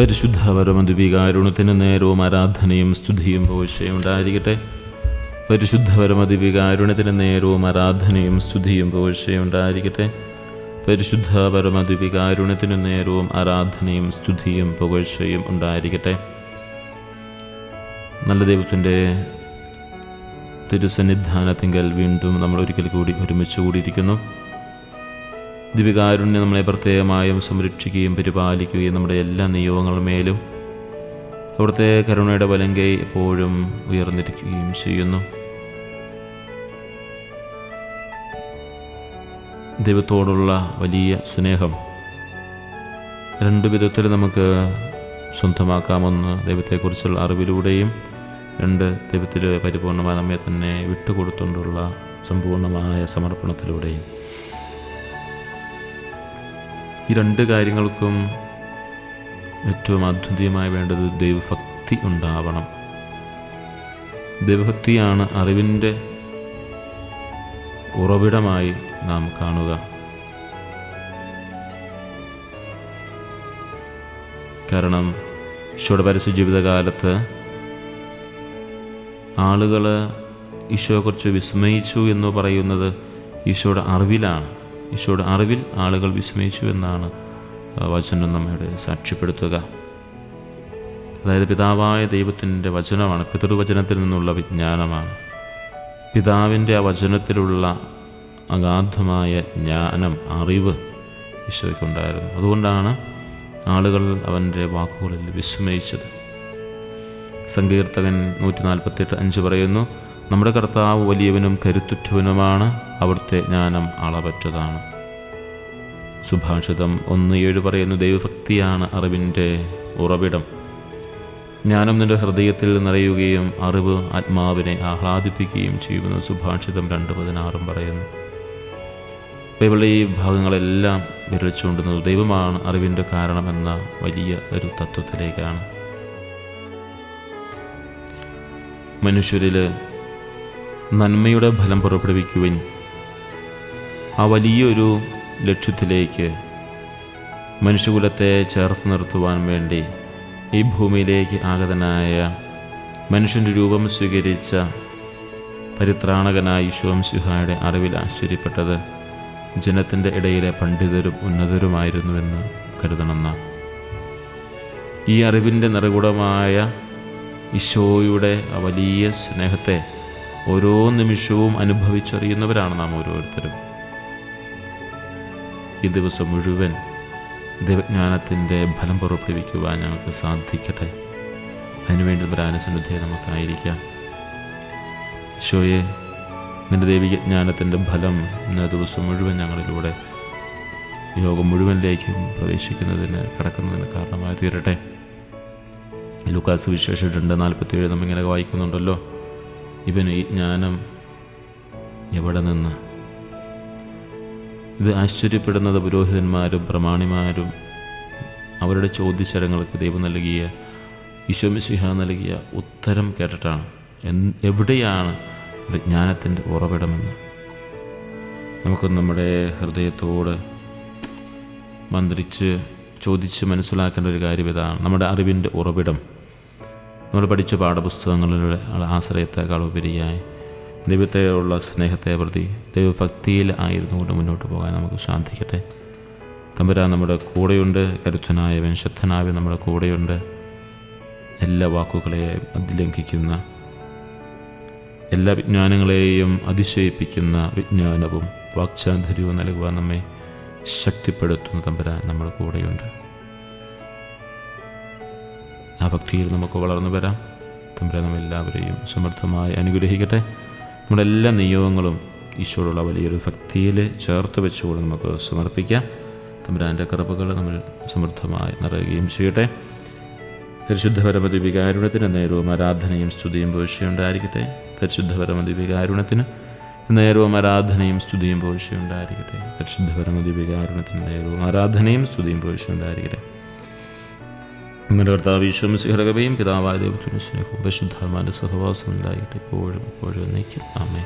പരിശുദ്ധ പരമദിവികാരുണത്തിന് നേരവും ആരാധനയും സ്തുതിയും പോഴ്ചയും ഉണ്ടായിരിക്കട്ടെ. പരിശുദ്ധ പരമദിവികാരുണത്തിന് നേരവും ആരാധനയും സ്തുതിയും പോഴ്ചയും ഉണ്ടായിരിക്കട്ടെ. പരിശുദ്ധ പരമദിവികാരുണത്തിന് നേരവും ആരാധനയും സ്തുതിയും പുകഴ്ചയും ഉണ്ടായിരിക്കട്ടെ. നല്ല ദൈവത്തിന്റെ തിരുസന്നിധാനത്തിങ്കൽ വീണ്ടും നമ്മൾ ഒരിക്കൽ കൂടി ഒരുമിച്ച് കൂടിയിരിക്കുന്നു. ദിവികാരുണ്യം നമ്മളെ പ്രത്യേകമായും സംരക്ഷിക്കുകയും പരിപാലിക്കുകയും നമ്മുടെ എല്ലാ നിയോഗങ്ങളുമേലും അവിടുത്തെ കരുണയുടെ വലങ്കൈ എപ്പോഴും ഉയർന്നിരിക്കുകയും ചെയ്യുന്നു. ദൈവത്തോടുള്ള വലിയ സ്നേഹം രണ്ട് വിധത്തിൽ നമുക്ക് സ്വന്തമാക്കാമെന്ന് ദൈവത്തെക്കുറിച്ചുള്ള അറിവിലൂടെയും രണ്ട് ദൈവത്തിൽ പരിപൂർണമായി നമ്മെ തന്നെ വിട്ടുകൊടുത്തുകൊണ്ടുള്ള സമ്പൂർണമായ സമർപ്പണത്തിലൂടെയും. ഈ രണ്ട് കാര്യങ്ങൾക്കും ഏറ്റവും അദ്വിതീയമായി വേണ്ടത് ദൈവഭക്തി ഉണ്ടാവണം. ദൈവഭക്തിയാണ് അറിവിന്റെ ഉറവിടമായി നാം കാണുക. കാരണം ഈശോയുടെ പരസ്യ ജീവിതകാലത്ത് ആളുകൾ ഈശോയെക്കുറിച്ച് വിസ്മയിച്ചു എന്ന് പറയുന്നത് ഈശോയുടെ അറിവിലാണ്. ഈശോയുടെ അറിവിൽ ആളുകൾ വിസ്മയിച്ചു എന്നാണ് വചനം നമ്മയുടെ സാക്ഷ്യപ്പെടുത്തുക. അതായത് പിതാവായ ദൈവത്തിന്റെ വചനമാണ് പിതൃവചനത്തിൽ നിന്നുള്ള വിജ്ഞാനമാണ്. പിതാവിന്റെ ആ വചനത്തിലുള്ള അഗാധമായ ജ്ഞാനം അറിവ് ഈശോയ്ക്കുണ്ടായിരുന്നു. അതുകൊണ്ടാണ് ആളുകൾ അവന്റെ വാക്കുകളിൽ വിസ്മയിച്ചത്. സങ്കീർത്തകൻ നൂറ്റി നാൽപ്പത്തെട്ട് അഞ്ച് പറയുന്നു നമ്മുടെ കർത്താവ് വലിയവനും കരുത്തുറ്റവനുമാണ്. അവിടുത്തെ ജ്ഞാനം അളവറ്റതാണ്. സുഭാഷിതം ഒന്ന് ഏഴ് പറയുന്നു ദൈവഭക്തിയാണ് അറിവിന്റെ ഉറവിടം. ജ്ഞാനം നിന്റെ ഹൃദയത്തിൽ നിറയുകയും അറിവ് ആത്മാവിനെ ആഹ്ലാദിപ്പിക്കുകയും ചെയ്യുമെന്ന് സുഭാഷിതം രണ്ട് പതിനാറും പറയുന്നു. ബൈബിളിലെ ഈ ഭാഗങ്ങളെല്ലാം വിരൽ ദൈവമാണ് അറിവിന്റെ കാരണമെന്ന വലിയ ഒരു തത്വത്തിലേക്കാണ്. മനുഷ്യരിൽ നന്മയുടെ ഫലം പുറപ്പെടുവിക്കുവാൻ ആ വലിയൊരു ലക്ഷ്യത്തിലേക്ക് മനുഷ്യകുലത്തെ ചേർത്ത് നിർത്തുവാൻ വേണ്ടി ഈ ഭൂമിയിലേക്ക് ആഗതനായ മനുഷ്യന്റെ രൂപം സ്വീകരിച്ച പരിത്രാണകനായ ഈശോം സിഹായുടെ അറിവിൽ ആശ്ചര്യപ്പെട്ടത് ജനത്തിന്റെ ഇടയിലെ പണ്ഡിതരും ഉന്നതരുമായിരുന്നുവെന്ന് കരുതണമെന്ന ഈ അറിവിന്റെ നിറകുടമായ ഈശോയുടെ വലിയ സ്നേഹത്തെ ഓരോ നിമിഷവും അനുഭവിച്ചറിയുന്നവരാണ് നാം ഓരോരുത്തരും. ഈ ദിവസം മുഴുവൻ ദൈവജ്ഞാനത്തിന്റെ ഫലം പുറപ്പെടുവിക്കുവാൻ ഞങ്ങൾക്ക് സാധിക്കട്ടെ. അതിനുവേണ്ടി ഒരാനുസന്നിധിയെ നമുക്കായിരിക്കാം. ഈശോയെ നിന്റെ ദൈവിക ജ്ഞാനത്തിന്റെ ഫലം ഇന്ന ദിവസം മുഴുവൻ ഞങ്ങളിലൂടെ യോഗം മുഴുവനിലേക്കും പ്രവേശിക്കുന്നതിന് കടക്കുന്നതിന് കാരണമായി തീരട്ടെ. ലുക്കാസ് വിശേഷം രണ്ട് നാൽപ്പത്തിയേഴ് നമ്മിങ്ങനെ വായിക്കുന്നുണ്ടല്ലോ ഇവന് ഈ ജ്ഞാനം എവിടെ നിന്ന് ഇത് ആശ്ചര്യപ്പെടുന്നത് പുരോഹിതന്മാരും പ്രമാണിമാരും. അവരുടെ ചോദ്യശരങ്ങൾക്ക് ദൈവം നൽകിയ ഈശോമിസിഹ നൽകിയ ഉത്തരം കേട്ടിട്ടാണ്. എവിടെയാണ് ഇത് ജ്ഞാനത്തിന്റെ ഉറവിടമെന്ന്? നമുക്ക് നമ്മുടെ ഹൃദയത്തോട് മന്ത്രിച്ച് ചോദിച്ച് മനസ്സിലാക്കേണ്ട ഒരു കാര്യം ഇതാണ്. നമ്മുടെ അറിവിന്റെ ഉറവിടം. നമ്മൾ പഠിച്ച പാഠപുസ്തകങ്ങളുടെ ആശ്രയത്തെക്കാൾ ഉപരിയായി ദൈവത്തെയുള്ള സ്നേഹത്തെ പ്രതി ദൈവഭക്തിയിൽ ആയിരുന്നുകൊണ്ട് മുന്നോട്ട് പോകാൻ നമുക്ക് സാധിക്കട്ടെ. തമ്പുരാൻ നമ്മുടെ കൂടെയുണ്ട്. കരുത്തനായ ശക്തനായവൻ നമ്മുടെ കൂടെയുണ്ട്. എല്ലാ വാക്കുകളെയും അതിലംഘിക്കുന്ന എല്ലാ വിജ്ഞാനങ്ങളെയും അതിശയിപ്പിക്കുന്ന വിജ്ഞാനവും വാക്ചാന്തര്യവും നൽകുവാൻ നമ്മെ ശക്തിപ്പെടുത്തുന്ന തമ്പുരാൻ നമ്മുടെ കൂടെയുണ്ട്. ആ ഭക്തിയിൽ നമുക്ക് വളർന്നു വരാം. തമ്പുരാൻ നമ്മെല്ലാവരെയും സമർത്ഥമായി അനുഗ്രഹിക്കട്ടെ. നമ്മുടെ എല്ലാ നിയോഗങ്ങളും ഈശോടുള്ള വലിയൊരു ഭക്തിയിൽ ചേർത്ത് വെച്ചുകൊണ്ട് നമുക്ക് സമർപ്പിക്കാം. തമ്പുരാന്റെ കൃപകൾ നമ്മൾ സമൃദ്ധമായി നിറയുകയും ചെയ്യട്ടെ. പരിശുദ്ധ പരമതി വികാരുണത്തിന് നേരവും ആരാധനയും സ്തുതിയും പോഴ്ചയുണ്ടായിരിക്കട്ടെ പരിശുദ്ധ പരമതി വികാരുണത്തിന് നേരവും ആരാധനയും സ്തുതിയും പോഴ്ചയുണ്ടായിരിക്കട്ടെ പരിശുദ്ധ പരമതി വികാരുണത്തിന് നേരവും ആരാധനയും സ്തുതിയും പോഴ്ചയുണ്ടായിരിക്കട്ടെ നമ്മുടെ കർത്താവ് ഈശ്വരകയും പിതാവായ ദൈവത്തിന് സ്നേഹവും പരിശുദ്ധാത്മാന്റെ സഹവാസം ഉണ്ടായിട്ട് എപ്പോഴും എപ്പോഴും നയിക്കും ആമേ